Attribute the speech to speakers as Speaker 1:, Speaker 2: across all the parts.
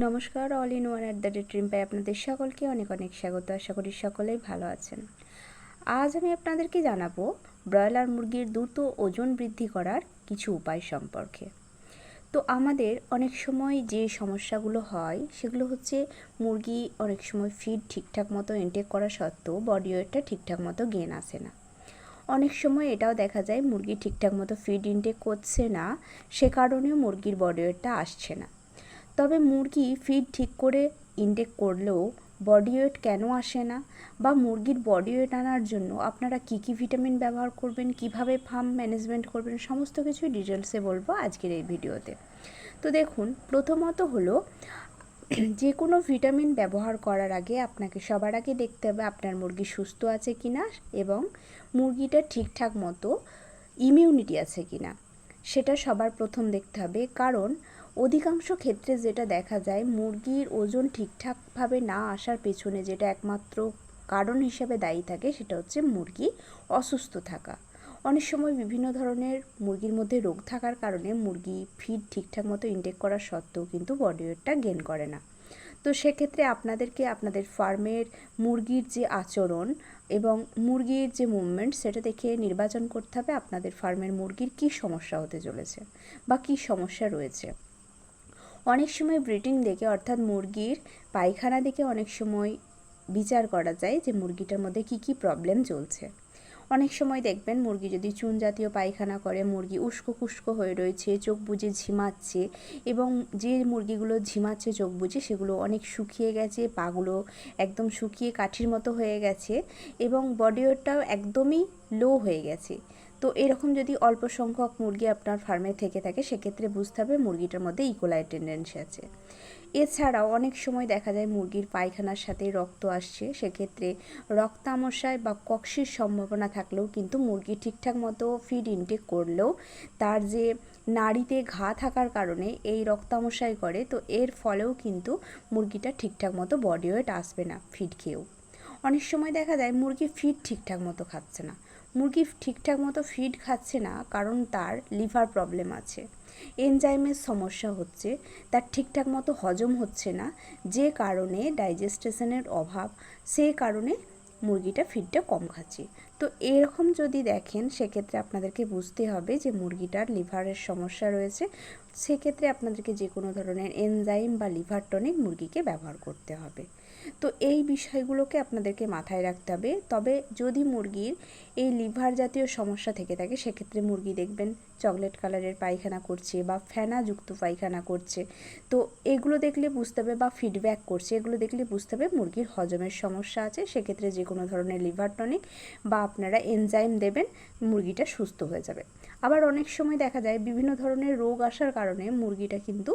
Speaker 1: নমস্কার all in one at the rate পাই আপনাদের সকলকে অনেক অনেক স্বাগত। আশা করি সকলেই ভালো আছেন। আজ আমি আপনাদেরকে জানাব ব্রয়লার মুরগির দ্রুত ওজন বৃদ্ধি করার কিছু উপায় সম্পর্কে। তো আমাদের অনেক সময় যে সমস্যাগুলো হয়, সেগুলো হচ্ছে মুরগি অনেক সময় ফিড ঠিকঠাক মতো ইনটেক করা সত্ত্বেও বডি ওয়েটটা ঠিকঠাক মতো গেন আসে না। অনেক সময় এটাও দেখা যায় মুরগি ঠিকঠাক মতো ফিড ইনটেক করছে না, সে কারণেও মুরগির বডি ওয়েটটা আসছে না। তবে মুরগি ফিড ঠিক করে ইনটেক করলেও বডি ওয়েট কেন আসে না? বা মুরগির বডি ওয়েট আনার জন্য আপনারা কী কী ভিটামিন ব্যবহার করবেন? কীভাবে ফার্ম ম্যানেজমেন্ট করবেন? সমস্ত কিছুই ডিটেলসে বলব আজকের এই ভিডিওতে। তো দেখুন, প্রথমত হলো, যে কোনো ভিটামিন ব্যবহার করার আগে আপনাকে সবার আগে দেখতে হবে আপনার মুরগি সুস্থ আছে কি না এবং মুরগিটা ঠিকঠাক মতো ইমিউনিটি আছে কি না সেটা সবার প্রথম দেখতে হবে। কারণ অধিকাংশ ক্ষেত্রে যেটা দেখা যায়, মুরগির ওজন ঠিকঠাকভাবে না আসার পেছনে যেটা একমাত্র কারণ হিসেবে দায়ী থাকে সেটা হচ্ছে মুরগি অসুস্থ থাকা। অনেক সময় বিভিন্ন ধরনের মুরগির মধ্যে রোগ থাকার কারণে মুরগি ফিড ঠিকঠাক মতো ইনটেক করা সত্ত্বেও কিন্তু বডি ওয়েটটা গেন করে না। তো সেক্ষেত্রে আপনাদেরকে আপনাদের ফার্মের মুরগির যে আচরণ এবং মুরগির যে মুভমেন্ট সেটা দেখে নির্বাচন করতে হবে আপনাদের ফার্মের মুরগির কী সমস্যা হতে চলেছে বা কী সমস্যা রয়েছে। অনেক সময় ব্রিডিং দেখে, অর্থাৎ মুরগির পায়খানা দেখে অনেক সময় বিচার করা যায় যে মুরগিটার মধ্যে কি কি প্রবলেম চলছে। অনেক সময় দেখবেন মুরগি যদি চুন জাতীয় পায়খানা করে, মুরগি উস্কো কুস্কো হয়ে রয়েছে, চোখ বুঝে ঝিমাচ্ছে এবং যে মুরগিগুলো ঝিমাচ্ছে, চোখ বুঝে সেগুলো অনেক শুকিয়ে গেছে, পাগুলো একদম শুকিয়ে কাঠির মতো হয়ে গেছে এবং বডি ওয়েটটাও একদমই লো হয়ে গেছে। তো এরকম যদি অল্প সংখ্যক মুরগি আপনার ফার্মে থেকে থাকে, সেক্ষেত্রে বুঝতে হবে মুরগিটার মধ্যে ইকোলাই টেন্ডেন্সি আছে। এছাড়াও অনেক সময় দেখা যায় মুরগির পায়খানার সাথে রক্ত আসছে, সেক্ষেত্রে রক্তামশায় বা কক্সির সম্ভাবনা থাকলেও কিন্তু মুরগি ঠিকঠাক মতো ফিড ইনটেক করলেও তার যে নাড়িতে ঘা থাকার কারণে এই রক্তামশাই করে, তো এর ফলেও কিন্তু মুরগিটা ঠিকঠাক মতো বডি ওয়েট আসবে না ফিড খেয়েও। অনেক সময় দেখা যায় মুরগি ফিড ঠিকঠাক মতো খাচ্ছে না। মুরগি ঠিকঠাক মতো ফিড খাচ্ছে না কারণ তার লিভার প্রবলেম আছে। এনজাইমের সমস্যা হচ্ছে, তার ঠিকঠাক মতো হজম হচ্ছে না, যে কারণে ডাইজেস্টেশনের অভাব সেই কারণে মুরগিটা ফিডটা কম খাচ্ছে। তো এরকম যদি দেখেন, সেক্ষেত্রে আপনাদেরকে বুঝতে হবে যে মুরগিটার লিভারের সমস্যা রয়েছে। সেক্ষেত্রে আপনাদেরকে যে কোনো ধরনের এনজাইম বা লিভার টনিক মুরগিকে ব্যবহার করতে হবে। তো এই বিষয়গুলোকে আপনাদেরকে মাথায় রাখতে হবে। তবে যদি মুরগির এই লিভার জাতীয় সমস্যা থেকে থাকে, সেক্ষেত্রে মুরগি দেখবেন চকলেট কালারের পায়খানা করছে বা ফেনাযুক্ত পায়খানা করছে। তো এগুলো দেখলে বুঝতে হবে বা ফিডব্যাক করছে, এগুলো দেখলে বুঝতে হবে মুরগির হজমের সমস্যা আছে। সেক্ষেত্রে যে কোনো ধরনের লিভার টনিক বা আপনারা এনজাইম দেবেন, মুরগিটা সুস্থ হয়ে যাবে। আবার অনেক সময় দেখা যায় বিভিন্ন ধরনের রোগ আসার কারণে মুরগিটা কিন্তু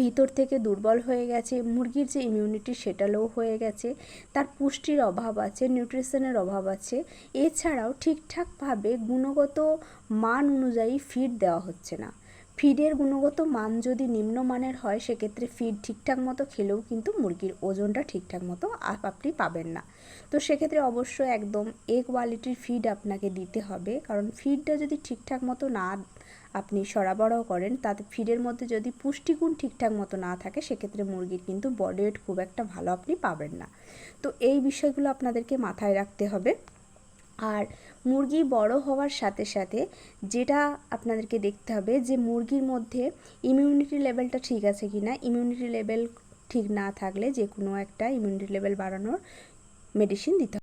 Speaker 1: ভিতর থেকে দুর্বল হয়ে গেছে, মুরগির যে ইমিউনিটি সেটা লো হয়ে গেছে, তার পুষ্টির অভাব আছে নিউট্রিশনের অভাব আছে, এছাড়াও ঠিকঠাকভাবে গুণগত মান অনুযায়ী ফিড দেওয়া হচ্ছে না। ফিডের গুণগত মান যদি নিম্নমানের হয়, সেক্ষেত্রে ফিড ঠিকঠাক মতো খেলেও কিন্তু মুরগির ওজনটা ঠিকঠাক মতো আপনি পাবেন না। তো সেক্ষেত্রে অবশ্যই একদম এ কোয়ালিটির ফিড আপনাকে দিতে হবে। কারণ ফিডটা যদি ঠিকঠাক মতো না আপনি সরবরাহ করেন, তাতে ফিডের মধ্যে যদি পুষ্টিগুণ ঠিকঠাক মতো না থাকে, সেক্ষেত্রে মুরগির কিন্তু বডি ওয়েট খুব একটা ভালো আপনি পাবেন না। তো এই বিষয়গুলো আপনাদেরকে মাথায় রাখতে হবে। আর মুরগি বড় হওয়ার সাথে সাথে যেটা আপনাদেরকে দেখতে হবে যে মুরগির মধ্যে ইমিউনিটি লেভেলটা ঠিক আছে কি না ইমিউনিটি লেভেল ঠিক না থাকলে যে কোনো একটা ইমিউনিটি লেভেল বাড়ানোর মেডিসিন দিতে